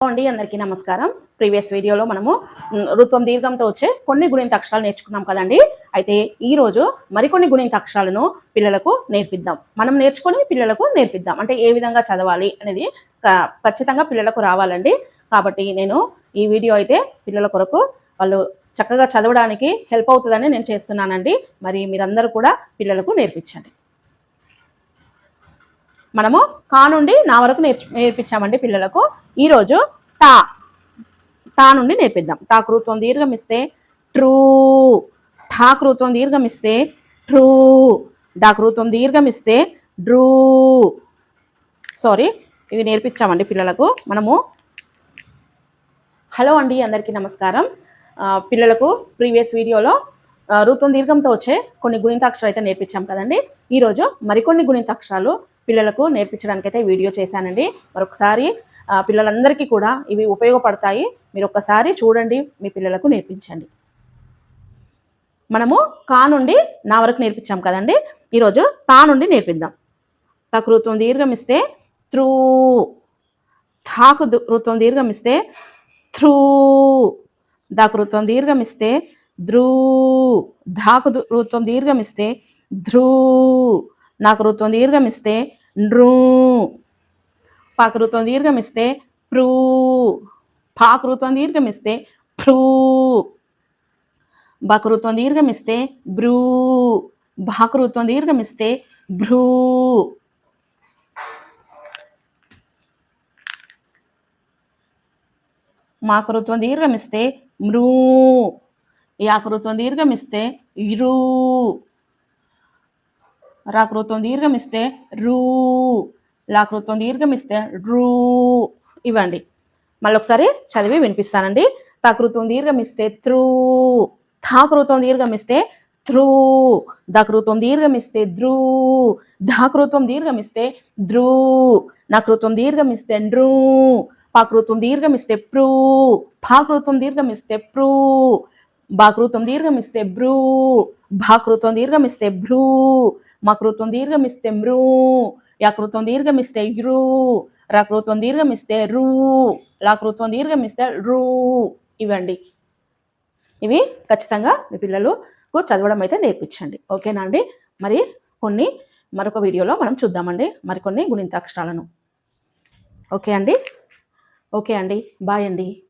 అండి అందరికీ నమస్కారం. ప్రీవియస్ వీడియోలో మనము మ్, ఋత్వం దీర్ఘంతో వచ్చే కొన్ని గుణింత అక్షరాలు నేర్చుకున్నాం కదండి. అయితే ఈ రోజు మరికొన్ని గుణింత అక్షరాలను పిల్లలకు నేర్పిద్దాం. మనం నేర్చుకొని పిల్లలకు నేర్పిద్దాం. అంటే ఏ విధంగా చదవాలి అనేది క- ఖచ్చితంగా పిల్లలకు రావాలండి. కాబట్టి నేను ఈ వీడియో అయితే పిల్లల కొరకు వాళ్ళు చక్కగా చదవడానికి హెల్ప్ అవుతుందని నేను చేస్తున్నానండి. మరి మీరందరూ కూడా పిల్లలకు నేర్పించండి. మనము కా నుండి నా వరకు నేర్చు నేర్పించామండి పిల్లలకు. ఈరోజు టా టా నుండి నేర్పిద్దాం. టా కృత్వం దీర్ఘం ఇస్తే ట్రూ. ఠా కృత్వం దీర్ఘం ఇస్తే ట్రూ. డా కృత్వం దీర్ఘం ఇస్తే డ్రూ. సారీ ఇవి నేర్పించామండి పిల్లలకు. మనము హలో అండి అందరికీ నమస్కారం. పిల్లలకు ప్రీవియస్ వీడియోలో ఆ, ఋతుం దీర్ఘంతో వచ్చే కొన్ని గుణితాక్షరాలు అయితే నేర్పించాం కదండి. ఈరోజు మరికొన్ని గుణితాక్షరాలు పిల్లలకు నేర్పించడానికైతే వీడియో చేశానండి. మరొకసారి పిల్లలందరికీ కూడా ఇవి ఉపయోగపడతాయి. మీరు ఒక్కసారి చూడండి మీ పిల్లలకు నేర్పించండి. మనము కా నుండి నా వరకు నేర్పించాం కదండి. ఈరోజు తా నుండి నేర్పిద్దాం. తకృత్వం దీర్ఘం ఇస్తే త్రూ. థాకు దు- ఋత్వం దీర్ఘం ఇస్తే థ్రూ దాకృత్వం దీర్ఘం ఇస్తే ధ్రూ. ధాకు దు- ఋత్వం దీర్ఘం ఇస్తే ధ్రూ. నాకు ఋత్వం దీర్ఘం ఇస్తే నృ. పాకృత్వం దీర్ఘం ఇస్తే ప్రూ పాకృత్వం దీర్ఘం ఇస్తే భ్రూ బకృత్వం దీర్ఘం ఇస్తే బ్రూ భాకృత్వం దీర్ఘం ఇస్తే భ్రూ మాకృత్వం దీర్ఘం ఇస్తే మృ. యాకృత్వం దీర్ఘం ఇస్తే ఇరు రాకృత్వం దీర్ఘం ఇస్తే రూ. లాకృత్వం దీర్ఘం ఇస్తే రూ. ఇవ్వండి. మళ్ళీ ఒకసారి చదివి వినిపిస్తానండి. తకృతం దీర్ఘం ఇస్తే త్రూ. ధాకృతం దీర్ఘం ఇస్తే త్రూ. దకృతం దీర్ఘం ఇస్తే ధ్రూ. ధాకృత్వం దీర్ఘం ఇస్తే ద్రూ నకృత్వం దీర్ఘం ఇస్తే నృ. దీర్ఘం ఇస్తే ప్రూ. భాకృత్వం దీర్ఘం ఇస్తే ప్రూ. బాకృతం దీర్ఘం ఇస్తే బ్రూ. భాకృత్వం దీర్ఘం ఇస్తే భ్రూ మకృత్వం దీర్ఘం ఇస్తే మృ యాకృత్వం దీర్ఘం ఇస్తే రకృత్వం దీర్ఘం ఇస్తే రు లాకృత్వం దీర్ఘం ఇస్తే రు. ఇవ్వండి ఇవి ఖచ్చితంగా మీ పిల్లలకు చదవడం అయితే నేర్పించండి. ఓకేనా అండి? మరి కొన్ని మరొక వీడియోలో మనం చూద్దామండి. మరికొన్ని గుణింతాక్షరాలను. ఓకే అండి? ఓకే అండి. బాయ్ అండి.